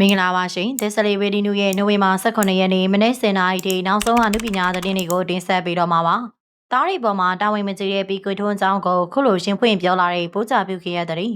မင်္ဂလာပါရှင်။ This Celebrity News ရဲ့နိုဝင်ဘာ18ရက်နေ့မနေ့10:00နာရီထိနောက်ဆုံးအနုပညာသတင်းတွေကိုတင်ဆက်ပေးတော့မှာပါ။တားရီပေါ်မှာတာဝန်မကျေတဲ့ပြီးကွေထွန်းအကြောင်းကိုခုလိုရှင်းဖွင့်ပြောလာတဲ့ပိုးကြပြုခဲ့ရတဲ့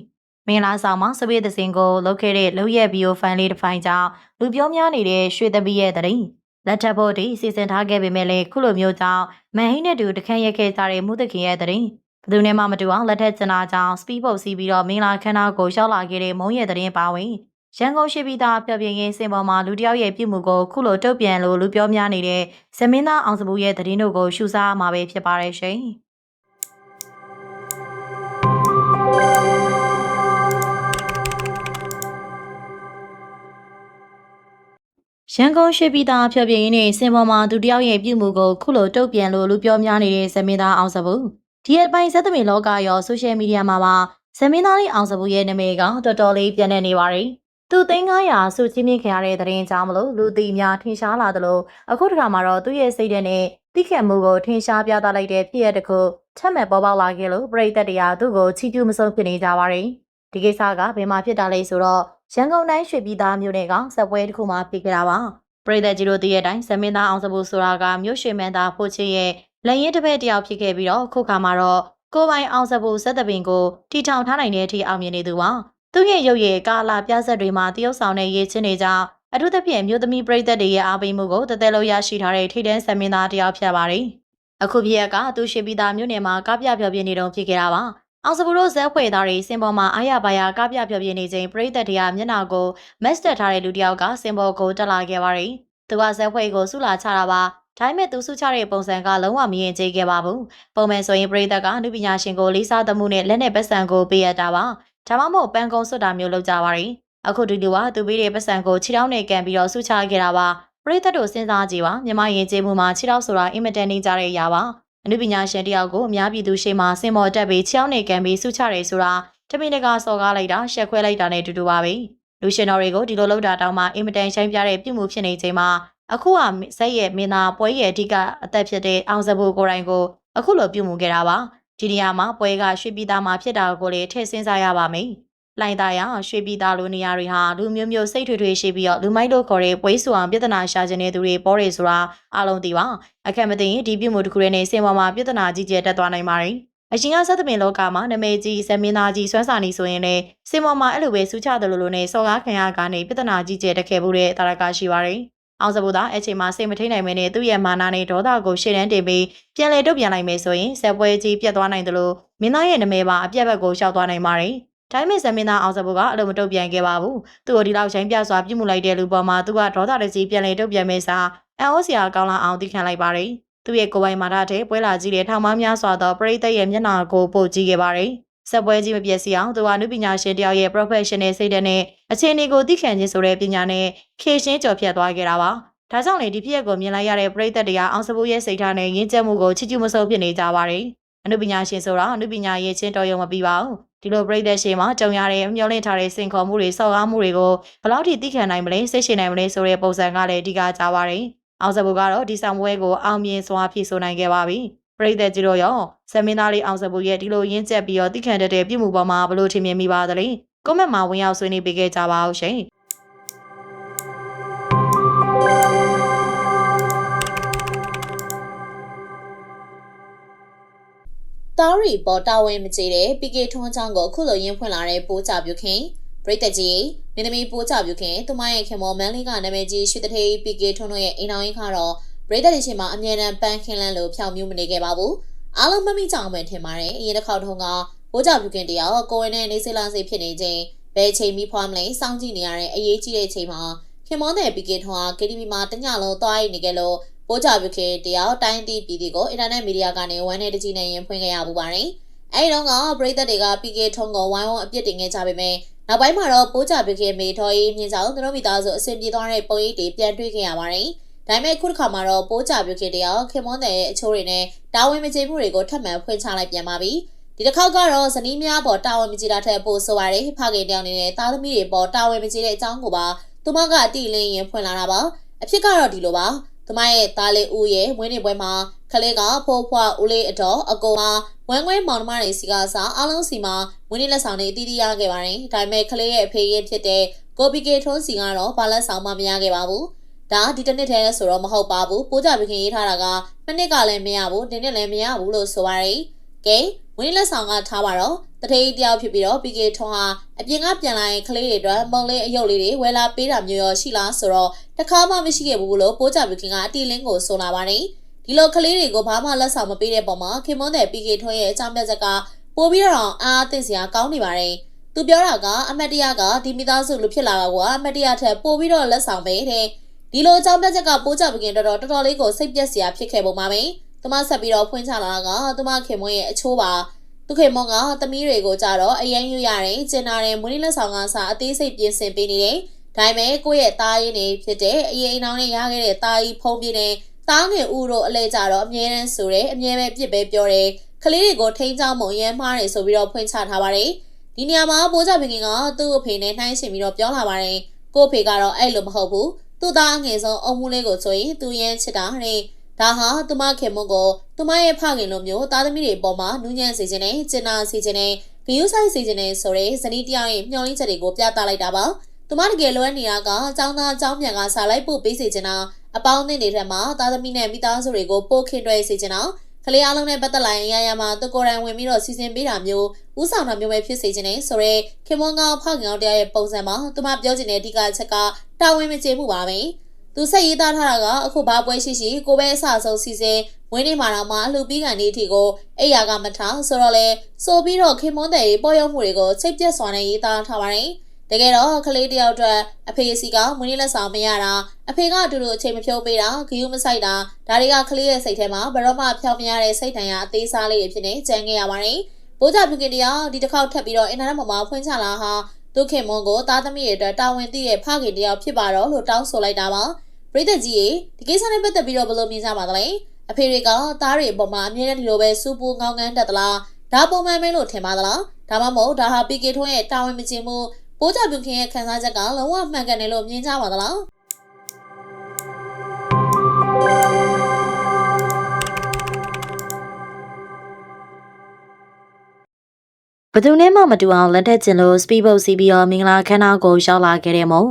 မင်္ဂလာဆောင်မှာစပည့်သစင်ကိုလုတ်ခဲ့တဲ့လုတ်ရက်ဗီယိုဖိုင်လေးတစ်ဖိုင်ကြောင့်လူပြောများနေတဲ့ရွှေသမီးရဲ့တဲ့လက်ထပ်ဖို့ဒီစီစဉ်ထားခဲ့ပေမဲ့လည်းခုလိုမျိုးကြောင့်မန်ဟိနဲ့တူတခန့်ရက်ခဲ့ကြတဲ့မှုသခင်ရဲ့တဲ့ဘသူနဲ့မှမတူအောင်လက်ထက်ကျနာကြောင့်စပီးပုတ်စီးပြီးတော့မင်္ဂလာခမ်းနားကိုရှောက်လာခဲ့တဲ့မုံရဲ့တဲ့ပါဝင် ရန်ကုန်ရှိပြည်သားဖျော်ပြင်းရေးစင်ပေါ်မှာလူတယောက်ရဲ့ပြုမှုကိုခုလိုတုတ်ပြန်လို့လူပြောများနေတဲ့ဇမင်းသားအောင်စပူရဲ့သတင်းတို့ကိုရှုစားမှာပဲဖြစ်ပါတယ်ရှင်။ရန်ကုန်ရှိပြည်သားဖျော်ပြင်းရေးနဲ့စင်ပေါ်မှာသူတယောက်ရဲ့ပြုမှုကိုခုလိုတုတ်ပြန်လို့လူပြောများနေတဲ့ဇမင်းသားအောင်စပူဒီအပိုင်းစက်သမီလောကရောဆိုရှယ်မီဒီယာမှာပါဇမင်းသားလေးအောင်စပူရဲ့နာမည်ကတော်တော်လေးပြန့်နေပါတယ်။ သူသိန်း900စုချင်းမြင့်ခင်ရတဲ့သတင်းကြောင့်မလို့လူသိများထင်ရှားလာသလိုအခုတခါမှာတော့သူ့ရဲ့စိတ်ထဲနဲ့တိခတ်မှုကိုထင်ရှားပြသလိုက်တဲ့ဖြစ်ရတစ်ခုထပ်မံပေါ်ပေါက်လာခဲ့လို့ပြည်သက်တရားသူ့ကိုချီးကျူးမဆုံးဖြစ်နေကြပါတယ်။ဒီကိစ္စကဘယ်မှာဖြစ်တာလဲဆိုတော့ရန်ကုန်တိုင်းရွှေပြည်သားမြို့နယ်ကစက်ပွဲတစ်ခုမှာဖြစ်ခဲ့တာပါ။ပြည်သက်ကြီးတို့တည့်ရဲ့တိုင်းဇမင်းသားအောင်စပူဆိုတာကမြို့ရွှေမန်းသားဖို့ချင်းရဲ့လက်ရင်တစ်ဖက်တယောက်ဖြစ်ခဲ့ပြီးတော့ခုခါမှာတော့ကိုပိုင်အောင်စပူစက်တပင်ကိုတီထောင်ထားနိုင်တဲ့အထိအောင်မြင်နေသူပါ။ သူ့ရဲ့ရုပ်ရည်ကာလာပြဆက်တွေမှာတရုတ်ဆောင်တဲ့ရေးချင်းတွေကြောင့်အထူးသဖြင့်မြို့သမီးပရိသတ်တွေရဲ့အားပေးမှုကိုတသက်လုံးရရှိထားတဲ့ထိတဲ့ဆမင်းသားတယောက်ဖြစ်ပါတယ်။အခုပြက်ကသူရှိပြီးသားမြို့နယ်မှာကားပြဖြောပြနေတုန်းဖြစ်ခဲ့တာပါ။အောင်စပူတို့ဇက်ဖွေသားတွေစင်ပေါ်မှာအားရပါရကားပြဖြောပြနေချိန်ပရိသတ်တွေကမျက်နှာကိုမက်စတက်ထားတဲ့လူတစ်ယောက်ကစင်ပေါ်ကိုတက်လာခဲ့ပါတယ်။သူကဇက်ဖွေကိုဆုလာချတာပါ။ဒါပေမဲ့သူစုချတဲ့ပုံစံကလုံးဝမရင်ကျေးခဲ့ပါဘူး။ပုံမှန်ဆိုရင်ပရိသတ်ကအနုပညာရှင်ကိုလေးစားသမှုနဲ့လက်နဲ့ပတ်စံကိုပေးရတာပါ ဒါမှမဟုတ်ပန်းကုန်းစွတ်တာမျိုးလုပ်ကြပါရီအခုဒီလူကသူပေးတဲ့ပတ်စံကိုခြေထောက်နဲ့ကန်ပြီးတော့ဆူချခဲ့တာပါပရိသတ်တို့စဉ်းစားကြည့်ပါမြမရင်ကျေးမှုမှာခြေထောက်ဆိုတာအင်မတန်နေကြတဲ့အရာပါအနုပညာရှင်တယောက်ကိုအများပြည်သူရှေ့မှာစင်မော်တက်ပြီးခြေထောက်နဲ့ကန်ပြီးဆူချတယ်ဆိုတာတမင်တကာစော်ကားလိုက်တာရှက်ခွဲလိုက်တာနဲ့တူတူပါပဲလူရှင်တော်တွေကိုဒီလိုလုပ်တာတောင်မှအင်မတန်ရှိုင်းပြတဲ့ပြုမှုဖြစ်နေချိန်မှာအခုကဇက်ရဲ့မင်းသားပွဲရဲ့အဓိကအသက်ဖြစ်တဲ့အောင်စဘူကိုယ်တိုင်ကိုအခုလိုပြုမှုခဲ့တာပါ ဒီနေရာမှာပွဲကရွှေပြည်သားမှာဖြစ်တာကိုလည်းထည့်စဉ်းစားရပါမယ်။လိုင်သားရရွှေပြည်သားလိုနေရာတွေဟာလူမျိုးမျိုးစိတ်ထွေထွေရှိပြီးတော့လူမိုက်လို့ခေါ်တဲ့ပွဲဆူအောင်ပြဿနာရှာခြင်းတဲ့သူတွေပေါ်တယ်ဆိုတာအလုံးသိပါ။အခက်မသိရင်ဒီပြုမှုတစ်ခုနဲ့စင်ပေါ်မှာပြဿနာကြီးကျယ်တက်သွားနိုင်ပါတယ်။အရှင်ကဆက်သမင်လောကမှာနမေကြီးဇမင်းသားကြီးဆွမ်းစာနေဆိုရင်လည်းစင်ပေါ်မှာအဲ့လိုပဲစူးချတယ်လို့လို့နဲ့စော်ကားခံရကနေပြဿနာကြီးကျယ်တက်ခဲ့မှုတဲ့တာရကရှိပါတယ်။ အောင်စပူသာအချိန်မှာစိတ်မထိန်နိုင်မင်းနဲ့သူ့ရဲ့မာနာနဲ့ဒေါသကိုရှေ့တန်းတင်ပြီးပြန်လေတုတ်ပြန်လိုက်မယ်ဆိုရင်ဆက်ပွဲကြီးပြတ်သွားနိုင်တယ်လို့မင်းသားရဲ့နမဲပါအပြက်ဘက်ကိုရှောက်သွားနိုင်ပါတယ်။ဒါပေမဲ့ဇမင်းသားအောင်စပူကအလိုမတုတ်ပြန်ခဲ့ပါဘူး။သူ့ကိုဒီလောက်ချိန်ပြစွာပြုမှုလိုက်တဲ့လူပေါ်မှာသူကဒေါသတကြီးပြန်လေတုတ်ပြန်မယ်စာအန်အိုစရာကောင်းလာအောင်သိခံလိုက်ပါတယ်။သူ့ရဲ့ကိုယ်ပိုင်မာထတဲ့ပွဲလာကြီးတဲ့ထောင်မများစွာသောပရိသတ်ရဲ့မျက်နှာကိုပို့ကြည့်ခဲ့ပါတယ်။ ဆက်ပွဲကြီးမပြည့်စည်အောင်သူဟာနုပညာရှင်တယောက်ရဲ့ professional စိတ်ဓာတ်နဲ့အခြေအနေကိုသိခံခြင်းဆိုတဲ့ပညာနဲ့ခေရှင်းကြော်ဖြတ်သွားခဲ့တာပါ။ဒါကြောင့်လေဒီဖြစ်ရပ်ကိုမြင်လိုက်ရတဲ့ပရိသတ်တွေကအောင်စပူရဲ့စိတ်ထားနဲ့ရင်းကျက်မှုကိုချစ်ကျူးမဆုံးဖြစ်နေကြပါတယ်။အနုပညာရှင်ဆိုတာအနုပညာရဲ့ချင်းတော်ရုံမပြီးပါဘူး။ဒီလိုပရိသတ်ရှင်မှာကြုံရတဲ့မျောလင့်ထားတဲ့စင်ခေါ်မှုတွေစော်ကားမှုတွေကိုဘယ်လောက်ထိသိခံနိုင်မလဲစိတ်ရှင်နိုင်မလဲဆိုတဲ့ပုံစံကလည်းအဓိကကြပါတယ်။အောင်စပူကတော့ဒီဆောင်ပွဲကိုအောင်မြင်စွာဖြည့်ဆို့နိုင်ခဲ့ပါပြီ။ ပရိသတ်ကြီးတို့ရောဆမင်းသားလေးအောင်စပူရဲ့ဒီလိုရင်းကျက်ပြီးတော့သိခံတတ်တဲ့ပြုမှုပေါ်မှာဘလို့ထင်မြင်မိပါသလဲ။ကွန်မန့်မှာဝင်ရောက်ဆွေးနွေးပေးခဲ့ကြပါဦးရှင်။သားရီပေါ်တာဝန်မကျေတဲ့ PK ထွန်းချောင်းကိုအခုလိုရင်းဖွင့်လာတဲ့ပိုးကြပြုခင်ပရိသတ်ကြီးမင်းသမီးပိုးကြပြုခင်သူမရဲ့ခင်မောမန်းလေးကနာမည်ကြီးရွှေတထေး PK ထွန်းတို့ရဲ့အိမ်တော်ရင်းကတော့ ပရိသတ်တွေရှင်မှာအမြဲတမ်းပန်းခင်းလန်းလို့ဖြောင်မြူးမနေခဲ့ပါဘူးအားလုံးမမိကြအောင်ပဲထင်ပါတယ်အရင်တစ်ခေါက်ထုံးကပိုးကြပြုခင်တယောက်ကိုဝင်နဲ့နေစလာစိဖြစ်နေချိန်ဘယ်ချိန်မိဖွားမလဲစောင့်ကြည့်နေရတဲ့အရေးကြီးတဲ့ချိန်မှာခင်မောတဲ့ PK ထွန်းက KTV မှာတညလုံးသွားရနေကြလို့ပိုးကြပြုခေတယောက်တိုင်းတီးပြည်တီကိုအင်တာနက်မီဒီယာကနေဝမ်းနဲ့တကြီးနဲ့ရင်ဖွင့်ခဲ့ရပူပါတယ်။အဲဒီတော့ကပရိသတ်တွေက PK ထုံးကိုဝိုင်းဝန်းအပြစ်တင်ခဲ့ကြပေမဲ့နောက်ပိုင်းမှာတော့ပိုးကြပြုခေမေထော်ရေးမြင့်ဆောင်သူတို့မိသားစုအဆင်ပြေသွားတဲ့ပုံရိပ်တွေပြန်တွေ့ခဲ့ရပါတယ်။ ဒါပေမဲ့ခုတစ်ခါမှာတော့ပိုးကြပြုခေတယောက်ခင်မွန်းတဲ့ရဲ့အချိုးတွေနဲ့တာဝန်မကျေမှုတွေကိုထပ်မံဖွင့်ချလိုက်ပြန်ပါပြီ။ဒီတစ်ခေါက်ကတော့ဇနီးများပေါ်တာဝန်မကြီးတာထက်ပိုဆိုပါတယ်ဖခင်တယောက်နေတဲ့သားသမီးတွေပေါ်တာဝန်မကြီးတဲ့အကြောင်းကိုပါသူမကအတိအလင်းရင်ဖွင့်လာတာပါအဖြစ်ကတော့ဒီလိုပါသူမရဲ့သားလေးဦးရဲ့မွေးနေ့ပွဲမှာခလေးကဖိုးဖွားဦးလေးအတော်အကောင်မှာဝမ်းခွဲမောင်နှမတွေစီကစားအားလုံးစီမှာမွေးနေ့လက်ဆောင်တွေအတီးတီးရခဲ့ပါတယ်။ဒါပေမဲ့ခလေးရဲ့အဖေရဲ့ဖြစ်တဲ့ကိုပီကေထွန်းစီကတော့ဘာလက်ဆောင်မှမရခဲ့ပါဘူး။ ဒါဒီတစ်နှစ်တည်းဆိုတော့မဟုတ်ပါဘူး။ပိုးကြပခင်ရေးထားတာကမနှစ်ကလည်းမရဘူးဒီနှစ်လည်းမရဘူးလို့ဆိုပါရယ်။ကဲမွေးနေ့လက်ဆောင်ကထားပါတော့တထေးတယောက်ဖြစ်ပြီးတော့ PK ထွန်းဟာအပြင်ကပြန်လာရင်ကလေးတွေအတွက်မုံလေးအယုတ်လေးတွေဝယ်လာပေးတာမျိုးရောရှိလားဆိုတော့တခါမှမရှိခဲ့ဘူးလို့ပိုးကြပခင်ကအတီလင်းကိုဆိုလာပါတယ်ဒီလိုကလေးတွေကိုဘာမှလက်ဆောင်မပေးတဲ့ပုံမှာခင်မွန်းတဲ့ PK ထွန်းရဲ့အကြောင်းပြချက်ကပို့ပြီးတော့အားအားသိစရာကောင်းနေပါတယ်သူပြောတာကအမတ်တရကဒီမိသားစုလိုဖြစ်လာတာကအမတ်တရထက်ပို့ပြီးတော့လက်ဆောင်ပေးတဲ့ ဒီလိုအကြောင်းပြချက်ကပိုးကြပခင်တော်တော်တော်တော်လေးကိုစိတ်ပြက်စရာဖြစ်ခဲ့ပုံပါပဲသူမဆက်ပြီးတော့ဖွင့်ချလာတာကသူမခင်မွန်းရဲ့အချိုးပါသူခေမောင်ကသမီးတွေကိုကြတော့အရင်ယူရတယ်ကျင်နာတယ်မွေးနေ့လက်ဆောင်ကစားအသေးစိတ်ပြင်ဆင်ပေးနေတယ်ဒါပေမဲ့ကိုယ့်ရဲ့သားရင်းတွေဖြစ်တဲ့အရင်အိမ်အောင်နဲ့ရခဲ့တဲ့သားကြီးဖုံးပြင်းတဲ့သားငယ်ဦးတို့အလဲကြတော့အမြဲတမ်းဆိုတယ်အမြဲပဲပြစ်ပဲပြောတယ်ကလေးတွေကိုထိန်းချောင်းမုံရမ်းမှားတယ်ဆိုပြီးတော့ဖွင့်ချထားပါတယ်ဒီနေရာမှာပိုးကြပင်ကသူ့အဖေနဲ့နှိုင်းရှင်ပြီးတော့ပြောလာပါတယ်ကို့အဖေကတော့အဲ့လိုမဟုတ်ဘူး သူ့သားအငယ်ဆုံးအုံမှုလေးကိုဆိုရင်သူရမ်းချစ်တာတဲ့ဒါဟာသူမခင်မုံကိုသူမရဲ့ဖခင်လိုမျိုးသားသမီးတွေပေါ်မှာနူးညံ့စေခြင်းနဲ့ကျင်နာစေခြင်းနဲ့ဂယုဆိုင်စေခြင်းနဲ့ဆိုတဲ့ဇနီးတယောက်ရဲ့မျှော်လင့်ချက်တွေကိုပြသလိုက်တာပါသူမတကယ်လွဲနေတာကအကြောင်းသားအကြောင်းပြန်ကစားလိုက်ပို့ပေးစေချင်တာအပေါင်းအသင်းတွေထက်မှသားသမီးနဲ့မိသားစုတွေကိုပို့ခင်တွဲစေချင်တာ ကလေးအလုံးနဲ့ပတ်သက်လာရင်ရရမှာသူကိုယ်တိုင်ဝင်ပြီးတော့စီစဉ်ပေးတာမျိုးဥဆောင်တာမျိုးပဲဖြစ်စေချင်တယ်ဆိုတော့ခင်မွန်ကောင်ဖောက်ကောင်တရားရဲ့ပုံစံမှာသူမပြောချင်တဲ့အဓိကအချက်ကတာဝန်မကျေမှုပါပဲသူဆက်ရေးသားထားတာကအခုဘာပွဲရှိရှိကိုပဲအဆအဆုံးစီစဉ်ဝင်းနေမှာတော့မှလှူပြီးကန်ဒီအထိကိုအိယာကမထားဆိုတော့လေဆိုပြီးတော့ခင်မွန်တဲ့ပေါ်ရောက်မှုတွေကိုစိတ်ပြက်စွာနဲ့ရေးသားထားပါတယ် တကယ်တော့ကလေးတယောက်အတွက်အဖေစီကမွေးနေ့လက်ဆောင်မရတာအဖေကအတူတူအချိန်မဖြုတ်ပေးတာဂယုမဆိုင်တာဒါတွေကကလေးရဲ့စိတ်ထဲမှာဘရောမှဖြောင်းမရတဲ့စိတ်တန်ရအသေးစားလေးတွေဖြစ်နေကြံခဲ့ရပါတယ်။ဘိုးကြပြုကင်တရားဒီတစ်ခေါက်ထပ်ပြီးတော့အင်တာနက်ပေါ်မှာဖွင့်ချလာဟာဒုခင်မွန်ကိုသားသမီးရဲ့အတွက်တာဝန်သိတဲ့ဖခင်တယောက်ဖြစ်ပါတော့လို့တောင်းဆိုလိုက်တာပါ။ပြည်သက်ကြီးရေဒီကိစ္စနဲ့ပတ်သက်ပြီးတော့ဘယ်လိုမြင်ကြပါသလဲ။အဖေတွေကသားတွေအပေါ်မှာအမြဲတမ်းဒီလိုပဲစူပူငောင်းငန်းတက်သလား။ဒါပုံမှန်ပဲလို့ထင်ပါသလား။ဒါမှမဟုတ်ဒါဟာ PK ထွန်းရဲ့တာဝန်မကျင်မှု ပိုးကြပြုခင်ရဲ့ခံစားချက်ကလုံးဝမှန်ကန်တယ်လို့မြင်ကြပါသလားဘသူနဲ့မှမတူအောင်လက်ထက်ကျင်လို့စပီဘုတ်စီးပြီးတော့မင်္ဂလာခမ်းနားကိုရောက်လာခဲ့တဲ့မုံ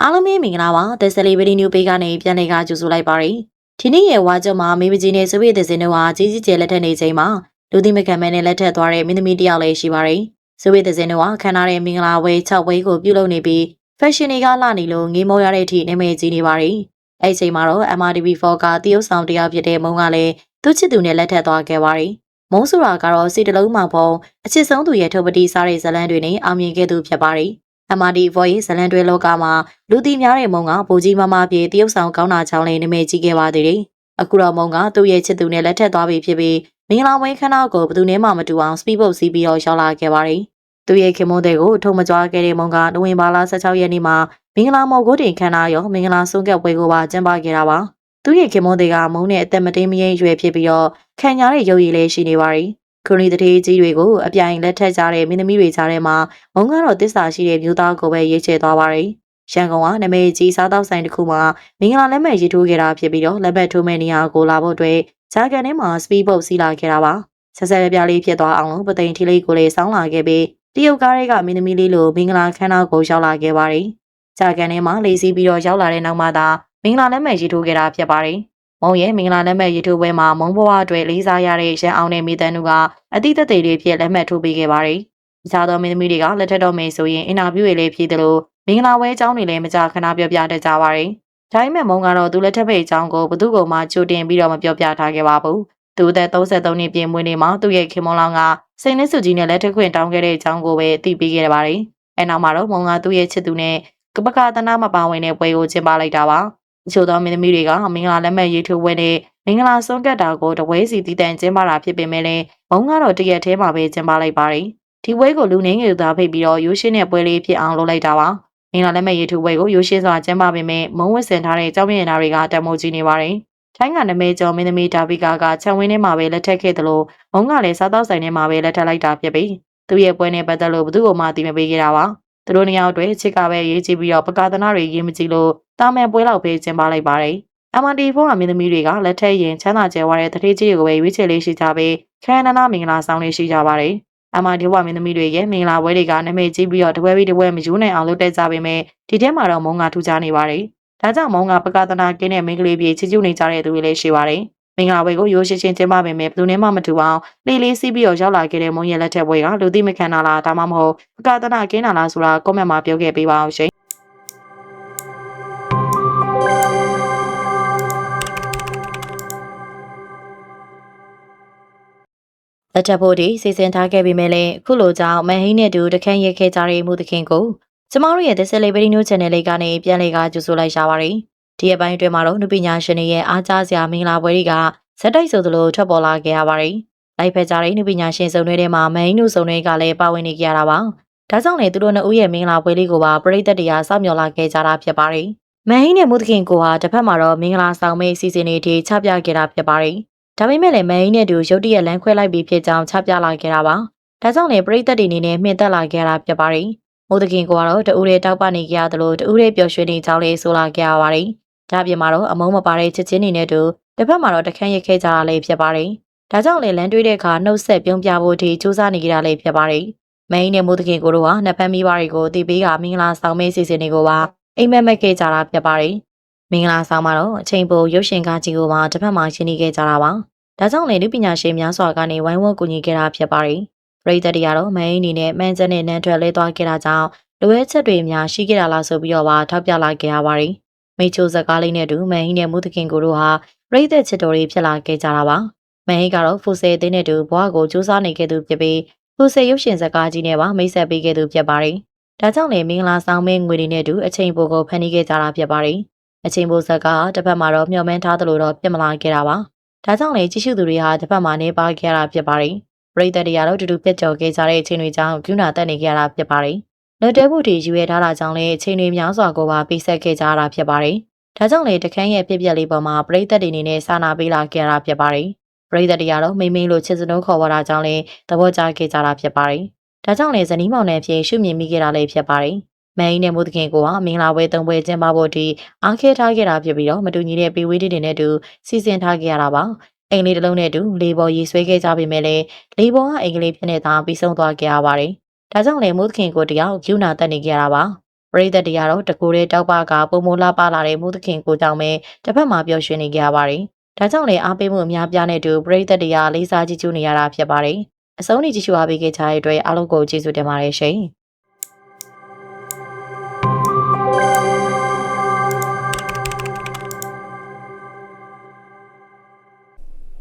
အားလုံးပဲမင်္ဂလာပါဒက်ဆယ်လီဗီဒီညူပေးကနေပြန်လည်ကကြိုဆိုလိုက်ပါရယ်ဒီနေ့ရဲ့ဝါကြမှာမေမကြီးနဲ့စပီတဲ့စင်တို့ဟာကြီးကြီးကျယ်လက်ထက်နေချိန်မှာလူသိမခံမဲနဲ့လက်ထက်သွားတဲ့မင်းသမီးတယောက်လည်းရှိပါရယ် စပီတဲ့စင်တို့ဟာခမ်းနားတဲ့မင်္ဂလာဝဲ6ဝဲကိုပြုလုပ်နေပြီး fashion တွေကလာနေလို့ငေးမောရတဲ့အထိနာမည်ကြီးနေပါရယ်အဲ့ဒီချိန်မှာတော့ MRTV4 ကတရုတ်ဆောင်တယောက်ဖြစ်တဲ့မုံကလည်းသူ့ချစ်သူနဲ့လက်ထက်သွားခဲ့ပါရယ်မုံဆိုတာကတော့စိတ်တလုံးမှပုံအချစ်ဆုံးသူရဲ့ထုတ်ပတိစားတဲ့ဇလန်းတွေနဲ့အောင်မြင်ခဲ့သူဖြစ်ပါတယ်။ MRD Voice ဇလန်းတွေလောကမှာလူသိများတဲ့မုံကဗိုလ်ကြီးမမပြေတရုတ်ဆောင်ကောင်းတာချောင်းလေးနာမည်ကြီးခဲ့ပါသေးတယ်။အခုတော့မုံကသူ့ရဲ့ချစ်သူနဲ့လက်ထက်သွားပြီဖြစ်ပြီး မင်္ဂလာဝဲခန်းတော်ကိုဘယ်သူနဲ့မှမတူအောင်စပီးပုတ်စီးပြီးတော့ရောက်လာခဲ့ပါတယ်။သူ့ရဲ့ခင်မုန်းတဲ့ကိုထုံမကြွားခဲ့တဲ့မုံကနိုဝင်ဘာလ16ရက်နေ့မှာမင်္ဂလာမော်ကိုတင်ခန်းတော်ရောမင်္ဂလာဆုံးကပ်ပွဲကိုပါကျင်းပခဲ့တာပါ။သူ့ရဲ့ခင်မုန်းတဲ့ကမုံနဲ့အသက်မတင်းမရင်ရွယ်ဖြစ်ပြီးတော့ခံရတဲ့ရုပ်ရည်လေးရှိနေပါတယ်။ခရိုနီတထေးကြီးတွေကိုအပြိုင်လက်ထက်ကြတဲ့မင်းသမီးတွေကြားထဲမှာမုံကတော့တစ္ဆာရှိတဲ့မျိုးသားကိုပဲရွေးချယ်သွားပါတယ်။ရန်ကုန်ကနာမည်ကြီးစားတောက်ဆိုင်တစ်ခုမှာမင်္ဂလာလက်မှတ်ရေးထိုးခဲ့တာဖြစ်ပြီးတော့လက်မှတ်ထိုးမဲ့နေရာကိုလာဖို့အတွက် ဂျာကန်ထဲမှာစပီးပုတ်စီးလာခဲ့တာပါ။ဆက်ဆက်ပြပြလေးဖြစ်သွားအောင်လို့ပသိမ်ထီလေးကိုလေးစောင်းလာခဲ့ပြီးတရုတ်ကားတွေကမင်းသမီးလေးလိုမင်္ဂလာခန်းတော်ကိုရောက်လာခဲ့ပါတယ်။ဂျာကန်ထဲမှာလေးစီးပြီးတော့ရောက်လာတဲ့နောက်မှာသာမင်္ဂလာလက်မှတ်ရေးထိုးခဲ့တာဖြစ်ပါတယ်။မုံရဲ့မင်္ဂလာလက်မှတ်ရေးထိုးပွဲမှာမုံဘဝအတွက်လေးစားရတဲ့ရန်အောင်နဲ့မိသားစုကအတိတ်သက်တွေဖြစ်လက်မှတ်ထိုးပေးခဲ့ပါတယ်။အခြားသောမင်းသမီးတွေကလက်ထက်တော်မယ်ဆိုရင်အင်တာဗျူးတွေလည်းဖြေတယ်လို့မင်္ဂလာပွဲအကြောင်းတွေလည်းမကြာခဏပြောပြတတ်ကြပါတယ်။ ဒါပေမဲ့မုံကတော့သူလက်ထက်ပဲအကြောင်းကိုဘသူ့ကောင်မှကြိုတင်ပြီးတော့မပြောပြထားခဲ့ပါဘူး။သူအသက်33နှစ်ပြည့်မွေးနေ့မှာသူ့ရဲ့ခင်မုံလောင်ကစိန်နစ်စုကြီးနဲ့လက်ထက်ခွင့်တောင်းခဲ့တဲ့အကြောင်းကိုပဲသိပေးခဲ့ရပါတယ်။အဲနောက်မှာတော့မုံကသူ့ရဲ့ချစ်သူနဲ့ကပကသနာမပါဝင်တဲ့ပွဲကိုကျင်းပလိုက်တာပါ။အချို့သောမင်းသမီးတွေကမင်္ဂလာလက်မှတ်ရေးထိုးပွဲနဲ့မင်္ဂလာဆုံးကတ်တာကိုတပွဲစီတည်တံ့ကျင်းပတာဖြစ်ပေမဲ့လည်းဘုံကတော့တရက်ထဲမှာပဲကျင်းပလိုက်ပါတယ်။ဒီပွဲကိုလူနေငယ်သားဖိတ်ပြီးတော့ရိုးရှင်းတဲ့ပွဲလေးဖြစ်အောင်လုပ်လိုက်တာပါ။ မင်္ဂလာလက်မှတ်ရေးထိုးပွဲကိုရိုးရှင်းစွာကျင်းပပေမဲ့မုံဝစ်စင်ထားတဲ့ကြောင်းမြင်နာတွေကတမိုးကြီးနေပါတယ်။ထိုင်းကနမဲကျော်မင်းသမီးဒါဘီကာကခြံဝင်းထဲမှာပဲလက်ထက်ခဲ့တယ်လို့ဘုံကလည်းစားတော့ဆိုင်ထဲမှာပဲလက်ထက်လိုက်တာဖြစ်ပြီးသူ့ရဲ့ပွဲနဲ့ပတ်သက်လို့ဘသူ့ကိုမှသိမပေးခဲ့တာပါ။သူတို့နှစ်ယောက်အတွက်ချစ်ကပဲရေးကြည့်ပြီးတော့ပကာသနာတွေရေးမကြည့်လို့တာမန်ပွဲလောက်ပဲကျင်းပလိုက်ပါတယ် MRT4 ကမင်းသမီးတွေကလက်ထက်ရင်ချမ်းသာကျဲဝါတဲ့တတိကြီးကိုပဲရွေးချယ်လေးရှိကြပြီးခရနနာမင်္ဂလာဆောင်လေးရှိကြပါတယ်။ MRT4 မင်းသမီးတွေရဲ့မင်္ဂလာပွဲတွေကနာမည်ကြီးပြီးတော့တပွဲပြီးတပွဲမယူနိုင်အောင်လုပ်တတ်ကြပေမဲ့ဒီထဲမှာတော့မုံကထူးခြားနေပါတယ်။ဒါကြောင့်မုံကပကသနာကင်းတဲ့မိန်းကလေးပြေချစ်ကျူနေကြတဲ့သူတွေလည်းရှိပါတယ်။မင်္ဂလာပွဲကိုရိုးရှင်းရှင်းကျင်းပပေမဲ့ဘယ်သူနဲ့မှမတူအောင်လေးလေးစီးပြီးတော့ရောက်လာခဲ့တဲ့မုံရဲ့လက်ထက်ပွဲကလူသိမခံတာလားဒါမှမဟုတ်ပကသနာကင်းတာလားဆိုတာ comment မှာပြောခဲ့ပေးပါအောင်ရှင်။ လက်ထပ်ဖို့ဒီစီစဉ်ထားခဲ့ပေမဲ့လည်းအခုလိုကြောင့်မဟိနဲ့တူတခန့်ရက်ခဲ့ကြတဲ့မှုသခင်ကိုကျမတို့ရဲ့ The Celebrity News Channel လေးကနေပြန်လေကကြိုဆိုလိုက်ရှာပါတယ်။ဒီအပိုင်းအတွင်းမှာတော့နုပညာရှင်တွေရဲ့အားကြားစရာမင်္ဂလာပွဲတွေကဇက်တိုက်ဆိုသလိုထွက်ပေါ်လာခဲ့ရပါတယ်။လိုက်ဖက်ကြတဲ့နုပညာရှင်စုံတွေထဲမှာမဟိနုစုံတွေကလည်းပါဝင်နေကြရတာပါ။ဒါကြောင့်လေသူတို့နှစ်ဦးရဲ့မင်္ဂလာပွဲလေးကိုပါပရိသတ်တရားစောင့်မျှော်လာခဲ့ကြတာဖြစ်ပါတယ်။မဟိနဲ့မှုသခင်ကိုဟာတစ်ဖက်မှာတော့မင်္ဂလာဆောင်မဲ့စီစဉ်နေတီချပြခဲ့တာဖြစ်ပါတယ်။ ဒါပေမဲ့လည်းမင်းနဲ့တူရုတ်တရက်လမ်းခွဲလိုက်ပြီးဖြစ်ကြောင်းချပြလာခဲ့တာပါ။ဒါကြောင့်လည်းပရိသတ်တွေအနေနဲ့မှင်သက်လာခဲ့တာဖြစ်ပါတယ်။မိုးတခင်ကတော့တဦးရဲ့တောက်ပနေကြရသလိုတဦးရဲ့ပျော်ရွှင်နေကြောင်းလေးဆိုလာခဲ့ရပါတယ်။ဒါပြင်မှာတော့အမုန်းမပါတဲ့ချစ်ချင်းနေနဲ့တူတစ်ဖက်မှာတော့တခန့်ရခဲ့ကြတာလေးဖြစ်ပါတယ်။ဒါကြောင့်လည်းလမ်းတွေးတဲ့အခါနှုတ်ဆက်ပြုံးပြဖို့ဒီစူးစမ်းနေကြတာလေးဖြစ်ပါတယ်။မင်းနဲ့မိုးတခင်ကိုတို့ဟာနှစ်ဖက်မိဘတွေကိုတီးပေးကမင်္ဂလာဆောင်မဲ့စီစဉ်တွေကိုပါအိမ်မက်မက်ခဲ့ကြတာဖြစ်ပါတယ်။ မင်္ဂလာဆောင်မှာတော့အချိန်ပိုရုပ်ရှင်ကားကြီးကိုပါတစ်ဖက်မှာရှင်းနေခဲ့ကြတာပါ။ဒါကြောင့်လည်းလူပညာရှင်များစွာကနေဝိုင်းဝန်းကူညီခဲ့တာဖြစ်ပါတယ်။ပရိသတ်တွေကတော့မင်းအနေနဲ့မန်းချက်နဲ့နန်းထွက်လဲသွားခဲ့တာကြောင့်လိုအပ်ချက်တွေများရှိခဲ့တာလားဆိုပြီးတော့ပါထောက်ပြလာခဲ့ရပါတယ်။မိချိုစကားလေးနဲ့တူမင်းနဲ့မုသခင်ကိုတို့ဟာပရိသတ်ချစ်တော်တွေဖြစ်လာခဲ့ကြတာပါ။မင်းကတော့ဖူဆယ်အသိနဲ့တူဘွားကိုစူးစမ်းနေခဲ့သူဖြစ်ပြီးဖူဆယ်ရုပ်ရှင်စကားကြီးနဲ့ပါမိတ်ဆက်ပေးခဲ့သူဖြစ်ပါတယ်။ဒါကြောင့်လည်းမင်္ဂလာဆောင်မင်းငွေတွေနဲ့တူအချိန်ပိုကိုဖန်တီးခဲ့ကြတာဖြစ်ပါတယ်။ အချိန်ပိုဇက်ကတစ်ဖက်မှာတော့မျှော်မှန်းထားသလိုတော့ပြစ်မလာခဲ့တာပါ။ဒါကြောင့်လည်းကြည့်ရှုသူတွေဟာတစ်ဖက်မှာနေပါခဲ့ရတာဖြစ်ပါတယ်။ပရိသတ်တွေကတော့တူတူပြတ်ကျော်ခဲ့ကြတဲ့အချိန်တွေကြောင့်ကုနာတက်နေခဲ့ရတာဖြစ်ပါတယ်။လက်တဲဖို့တွေယူရထားတာကြောင့်လည်းအချိန်တွေများစွာကိုပါပိဆက်ခဲ့ကြရတာဖြစ်ပါတယ်။ဒါကြောင့်လည်းတခန်းရဲ့ပြက်ပြက်လေးပေါ်မှာပရိသတ်တွေအနေနဲ့စာနာပေးလာခဲ့ရတာဖြစ်ပါတယ်။ပရိသတ်တွေကတော့မိမ့်မိန်လိုချစ်စနိုးခေါ်ဝါတာကြောင့်လည်းသဘောကျခဲ့ကြတာဖြစ်ပါတယ်။ဒါကြောင့်လည်းဇနီးမောင်နှံဖြစ်ရှုမြင်မိခဲ့တာလည်းဖြစ်ပါတယ်။ မင်းနဲ့မိုးတခင်ကိုကမင်္ဂလာပွဲသုံးပွဲကျင်းပဖို့ဒီအားခဲထားခဲ့တာဖြစ်ပြီးတော့မတူညီတဲ့ပေဝေးတွေနဲ့တူစီစဉ်ထားခဲ့ရတာပါ။အိမ်လေးတစ်လုံးနဲ့တူလေပေါ်ရေဆွဲခဲ့ကြပေမဲ့လည်းလေပေါ်ကအင်္ဂလိပ်ဖြစ်နေတာပြီးဆုံးသွားခဲ့ရပါတယ်။ဒါကြောင့်လည်းမိုးသခင်ကိုတယောက်ယူနာတက်နေကြတာပါ။ပရိသတ်တရားတော့တကူတဲ့တောက်ပကပုံမလာပါလာတဲ့မိုးသခင်ကိုကြောင့်ပဲတစ်ဖက်မှာပျော်ရွှင်နေကြရပါတယ်။ဒါကြောင့်လည်းအားပေးမှုအများပြားနဲ့တူပရိသတ်တရားလေးစားကြည့်ကျူနေရတာဖြစ်ပါတယ်။အဆုံးထိကြည့်ရှုအားပေးခဲ့ကြတဲ့အတွက်အားလုံးကိုကျေးဇူးတင်ပါတယ်ရှင်။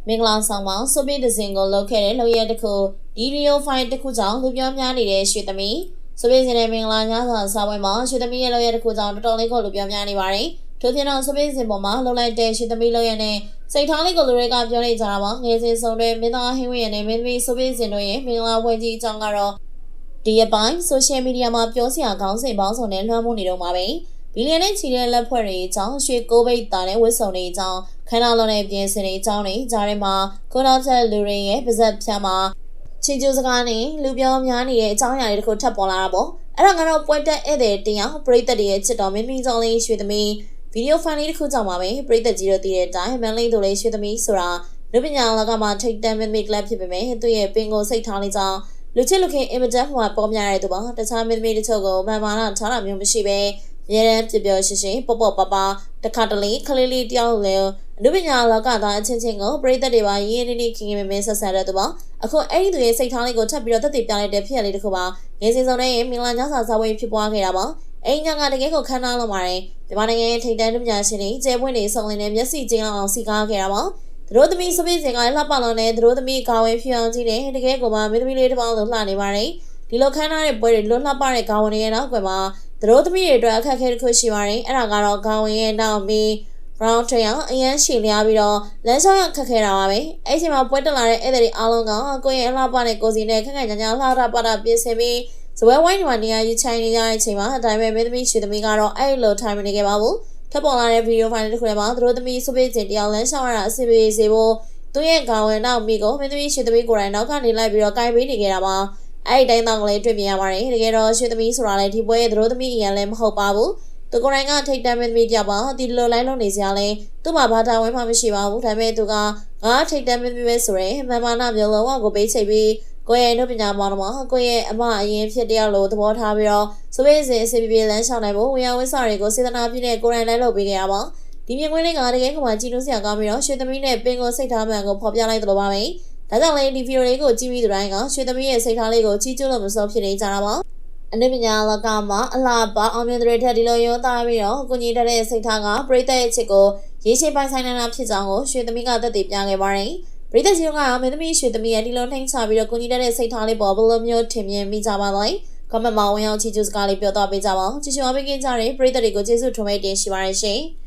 မင်္ဂလာဆောင်မှာဆိုဗီယက်ဒဇင်ကိုလောက်ခဲ့တဲ့လောက်ရတစ်ခုဒီဗီဒီယိုဖိုင်တစ်ခုကြောင့်လူပြောများနေတဲ့ရွှေသမီးဆိုဗီယက်စင်ရဲ့မင်္ဂလာညစာစာပွဲမှာရွှေသမီးရဲ့လောက်ရတစ်ခုကြောင့်တော်တော်လေးကိုလူပြောများနေပါတယ်ထို့ပြင်တော့ဆိုဗီယက်စင်ပေါ်မှာလှုပ်လိုက်တဲ့ရွှေသမီးလောက်ရနဲ့စိတ်ထားလေးကိုလူတွေကပြောနေကြတာပါငယ်စဉ်ဆုံးတွဲမင်းသားဟင်းဝင်းရနဲ့မင်းသမီးဆိုဗီယက်စင်တို့ရဲ့မင်္ဂလာပွဲကြီးအကြောင်းကတော့ဒီအပိုင်းဆိုရှယ်မီဒီယာမှာပြောစရာကောင်းစင်ပေါင်းစုံနဲ့လွှမ်းမိုးနေတော့မှာပဲ ဘီလီယံနဲ့ချီတဲ့လက်ဖွဲ့တွေအကြောင်းရွှေကိုဘိတ်တာနဲ့ဝတ်စုံတွေအကြောင်းခန္ဓာလုံးနဲ့ပြင်ဆင်တွေအကြောင်းတွေကြားထဲမှာကိုနောက်ချက်လူတွေရဲ့ပါဇက်ဖြတ်မှာချီကျူစကားနဲ့လူပြောများနေတဲ့အကြောင်းအရာတွေတခုထပ်ပေါ်လာတာပေါ့အဲ့ဒါကတော့ပွဲတက်ဧည့်သည်တယောက်ပရိသတ်တွေရဲ့ချစ်တော်မင်းမင်းကြောင့်လေးရွှေသမီးဗီဒီယိုဖိုင်လေးတစ်ခုကြောင့်ပါပဲပရိသတ်ကြီးတို့သိတဲ့အတိုင်းမန်လေးတို့လေးရွှေသမီးဆိုတာလူပညာလောကမှာထိတ်တန့်မင်းမင်းကလပ်ဖြစ်ပေမဲ့သူ့ရဲ့ပင်ကိုစိတ်ထားလေးကြောင့်လူချစ်လူခင်အင်မတန်ဟိုမှာပေါ်များတဲ့သူပါတခြားမင်းသမီးတချို့ကိုမန်မာနာထားတာမျိုးမရှိပဲ အများရန်ပြပြရှင်းရှင်းပေါ့ပေါ့ပါပါတခါတလေခလေးလေးတယောက်လည်းအနုပညာလောကသားအချင်းချင်းကိုပရိသတ်တွေပါရင်းရင်းနေခင်ခင်မင်းမင်းဆက်ဆံတဲ့သူပါအခုအဲ့ဒီသူရဲ့စိတ်ထားလေးကိုထပ်ပြီးတော့တက်တည်ပြလိုက်တဲ့ဖြစ်ရလေးတစ်ခုပါငယ်စဉ်ဆုံးနဲ့မင်္ဂလာညစာစာပွဲဖြစ်ပွားခဲ့တာပါအိမ်ညာကတကယ်ကိုခမ်းနားလုံးပါတယ်မြန်မာနိုင်ငံရဲ့ထိပ်တန်းလူပညာရှင်တွေကျဲပွင့်တွေစုံလင်တဲ့မျက်စိကျင်းအောင်စီကားခဲ့တာပါသူတို့သမီးစပင်းစင်ကလှပလောင်နဲ့သူတို့သမီးကာဝဲဖြူအောင်ကြီးနဲ့တကယ်ကိုမှမင်းသမီးလေးတစ်ပေါင်းလုံးလှနေပါတယ်ဒီလိုခမ်းနားတဲ့ပွဲတွေလွတ်လှပတဲ့ကာဝန်တွေရဲ့နောက်ကွယ်မှာ သူတို့သမီးတွေအတွက်အခက်အခဲတစ်ခုရှိပါတယ်အဲ့ဒါကတော့ကာဝန်ရဲ့နောက်မီ brown ထရအရန်ရှည်လျားပြီးတော့လမ်းလျှောက်ရခက်ခဲတာပါပဲအဲ့ချိန်မှာပွဲတက်လာတဲ့ဧည့်သည်တွေအားလုံးကကိုယ့်ရဲ့အလှပနဲ့ကိုစီနဲ့ခက်ခက်ညာညာလှထပတာပြင်ဆင်ပြီးဇပွဲဝိုင်းတွေမှာနေရာယူချိုင်နေကြတဲ့အချိန်မှာအတိုင်းပဲမင်းသမီးရွှေသမီးကတော့အဲ့လို time နေခဲ့ပါဘူးထပ်ပေါ်လာတဲ့ဗီဒီယိုဖိုင်တစ်ခုထဲမှာသူတို့သမီးစုပေးချင်တယောက်လမ်းလျှောက်ရတာအဆင်ပြေစေဖို့သူ့ရဲ့ခေါင်းဝင်နောက်မိကိုမင်းသမီးရွှေသမီးကိုယ်တိုင်နောက်ကနေလိုက်ပြီးတော့ကိုင်ပေးနေခဲ့တာပါ အဲ့ဒီတိုင်းတော့ကလေးတွေ့မြင်ရပါတယ်တကယ်တော့ရွှေသမီးဆိုတာလေဒီပွဲရဲ့သူတို့သမီးအရင်လည်းမဟုတ်ပါဘူးသူကိုယ်တိုင်ကထိတ်တန့်မင်းသမီးကြပါဒီလိုလိုက်လုံးနေစရာလဲသူ့မှာဘာတာဝန်မှမရှိပါဘူးဒါပေမဲ့သူကငါထိတ်တန့်မင်းသမီးပဲဆိုရင်မမနာမျိုးလုံးဝကိုပေးချိတ်ပြီးကိုယ့်ရဲ့နှုတ်ပညာမောင်နှမကိုယ့်ရဲ့အမအရင်ဖြစ်တရားလို့သဘောထားပြီးတော့စပင်းစင်အစီပြေပြေလမ်းလျှောက်နိုင်ဖို့ဝေယဝင်းစာတွေကိုစေတနာပြည့်တဲ့ကိုယ်တိုင်လိုက်လုပ်ပေးခဲ့ရပါဒီမြင်ကွင်းလေးကတကယ်ကမှကြည်လို့စရာကောင်းပြီးတော့ရွှေသမီးနဲ့ပင်ကိုစိတ်ထားမှန်ကိုဖော်ပြလိုက်သလိုပါပဲ ဒါကြောင့်လည်းဒီဗီဒီယိုလေးကိုကြည့်ပြီးသူတိုင်းကရွှေသမီးရဲ့စိတ်ထားလေးကိုကြီးကျလို့မစိုးဖြစ်နေကြတာပါအနည်းပညာလောကမှာအလားပါအောင်မြင်တဲ့ထက်ဒီလိုရုံးသားပြီးတော့ကိုကြီးတက်တဲ့စိတ်ထားကပရိသတ်ရဲ့ချစ်ကိုရေရှည်ပိုင်ဆိုင်နိုင်တာဖြစ်ကြောင်းကိုရွှေသမီးကသက်သေပြခဲ့ပါတယ်ပရိသတ်ကြီးကမင်းသမီးရွှေသမီးရဲ့ဒီလိုထိန်ချပြီးတော့ကိုကြီးတက်တဲ့စိတ်ထားလေးပေါ်ဘယ်လိုမျိုးထင်မြင်မိကြပါလဲ။ comment မှာဝင်ရောက်ချီးကျူးစကားလေးပြောတော့ပေးကြပါဦး။ကြည့်ရှုအားပေးကြတဲ့ပရိသတ်တွေကိုကျေးဇူးထွန်မိတ်တင်ရှိပါတယ်ရှင်။